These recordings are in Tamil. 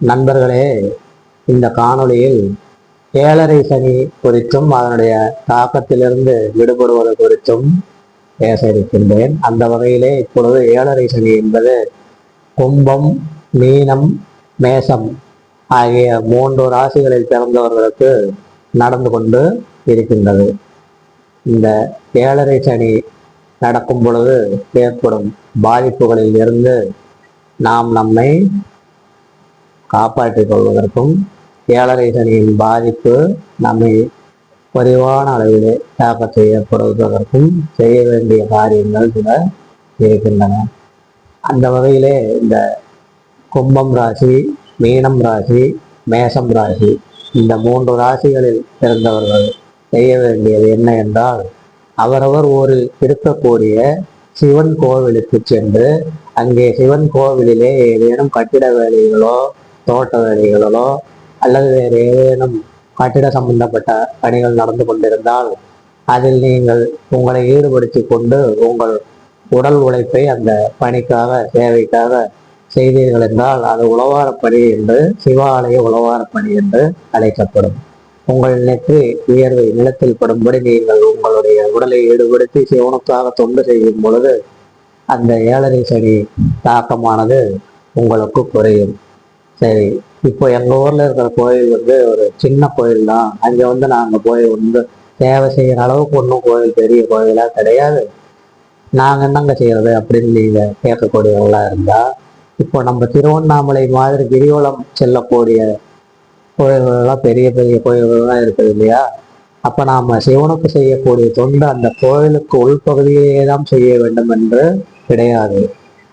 நண்பர்களே இந்த காணொளியில் ஏழரை சனி குறித்தும் அதனுடைய தாக்கத்திலிருந்து விடுபடுவது குறித்தும் பேச இருக்கின்றேன் அந்த வகையிலே இப்பொழுது ஏழரை சனி என்பது கும்பம் மீனம் மேசம் ஆகிய மூன்று ராசிகளில் பிறந்தவர்களுக்கு நடந்து கொண்டு இருக்கின்றது. இந்த ஏழரை சனி நடக்கும் பொழுது ஏற்படும் பாதிப்புகளில் இருந்து நாம் நம்மை காப்பாற்றிக் கொள்வதற்கும் ஏழரை சனியின் பாதிப்பு நம்மை குறைவான அளவிலே தாக்கத்தை ஏற்படுத்துவதற்கும் செய்ய வேண்டிய காரியங்கள் சில இருக்கின்றன. அந்த வகையிலே இந்த கும்பம் ராசி மீனம் ராசி மேசம் ராசி இந்த மூன்று ராசிகளில் பிறந்தவர்கள் செய்ய வேண்டியது என்ன என்றால் அவரவர் ஒரு இருக்கக்கூடிய சிவன் கோவிலுக்கு சென்று அங்கே சிவன் கோவிலிலே ஏதேனும் கட்டிட வேலைகளோ தோட்ட வேலைகளோ அல்லது வேறு ஏதேனும் கட்டிட சம்பந்தப்பட்ட பணிகள் நடந்து கொண்டிருந்தால் அதில் நீங்கள் உங்களை ஈடுபடுத்தி கொண்டு உங்கள் உடல் உழைப்பை அந்த பணிக்காக சேவைக்காக செய்தீர்கள் என்றால் அது உழவார பணி என்று சிவாலய உழவார பணி என்று அழைக்கப்படும். உங்கள் நெற்றி உயர்வை நிலத்தில் படும்படி நீங்கள் உங்களுடைய உடலை ஈடுபடுத்தி சிவனுக்காக தொண்டு செய்யும் பொழுது அந்த ஏழரை சனி தாக்கமானது உங்களுக்கு குறையும். சரி இப்போ எங்க ஊர்ல இருக்கிற கோயில் வந்து ஒரு சின்ன கோயில் தான் அங்க வந்து நாங்க போய் வந்து சேவை செய்யற அளவுக்கு ஒன்றும் கோயில் பெரிய கோயிலா கிடையாது. நாங்க என்னங்க செய்யறது அப்படின்னு நீங்கள் கேட்கக்கூடியவங்களாக இருந்தா இப்போ நம்ம திருவண்ணாமலை மாதிரி கிரிவலம் செல்லக்கூடிய கோயில்கள்லாம் பெரிய பெரிய கோயில்கள்லாம் இருக்குது இல்லையா? அப்ப நாம சிவனுக்கு செய்யக்கூடிய தொண்டு அந்த கோயிலுக்கு உள்பகுதியிலே தான் செய்ய வேண்டும் என்று கிடையாது.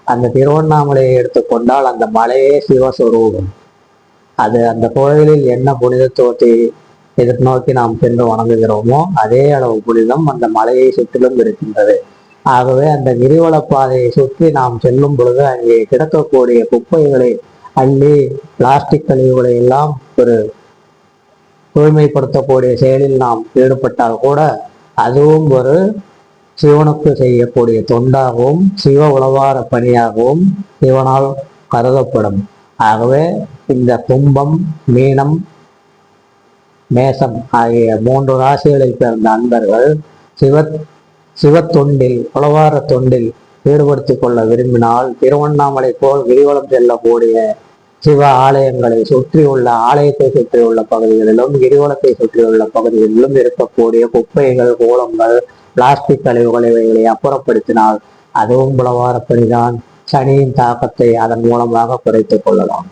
அந்த திருவண்ணாமலையை எடுத்துக்கொண்டால் அந்த மலையே சிவஸ்வரூபம். அது அந்த கோயிலில் என்ன புனிதத்துவத்தை எதிர்நோக்கி நாம் சென்று வணங்குகிறோமோ அதே அளவு புனிதம் அந்த மலையை சுற்றிலும் இருக்கின்றது. ஆகவே அந்த கிரிவல பாதையை சுற்றி நாம் செல்லும் பொழுது அங்கே கிடக்கக்கூடிய குப்பைகளை அள்ளி பிளாஸ்டிக் கழிவுகளை எல்லாம் ஒரு தூய்மைப்படுத்தக்கூடிய செயலில் நாம் ஈடுபட்டால் கூட அதுவும் ஒரு சிவனுக்கு செய்யக்கூடிய தொண்டாகவும் சிவ உளவார பணியாகவும் சிவனால் கருதப்படும். ஆகவே இந்த கும்பம் மீனம் மேசம் ஆகிய மூன்று ராசிகளை பிறந்த அன்பர்கள் சிவ சிவ தொண்டில் உளவார தொண்டில் ஈடுபடுத்திக் கொள்ள விரும்பினால் திருவண்ணாமலை போல் கிரிவலம் செல்லக்கூடிய சிவ ஆலயங்களை சுற்றியுள்ள ஆலயத்தை சுற்றியுள்ள பகுதிகளிலும் கிரிவலத்தை சுற்றியுள்ள பகுதிகளிலும் இருக்கக்கூடிய குப்பைகள் கோலங்கள் பிளாஸ்டிக் கழிவுகளை இவைகளை அப்புறப்படுத்தினால் அதுவும் உளவாரப்படிதான் சனியின் தாக்கத்தை அதன் மூலமாக குறைத்துக் கொள்ளலாம்.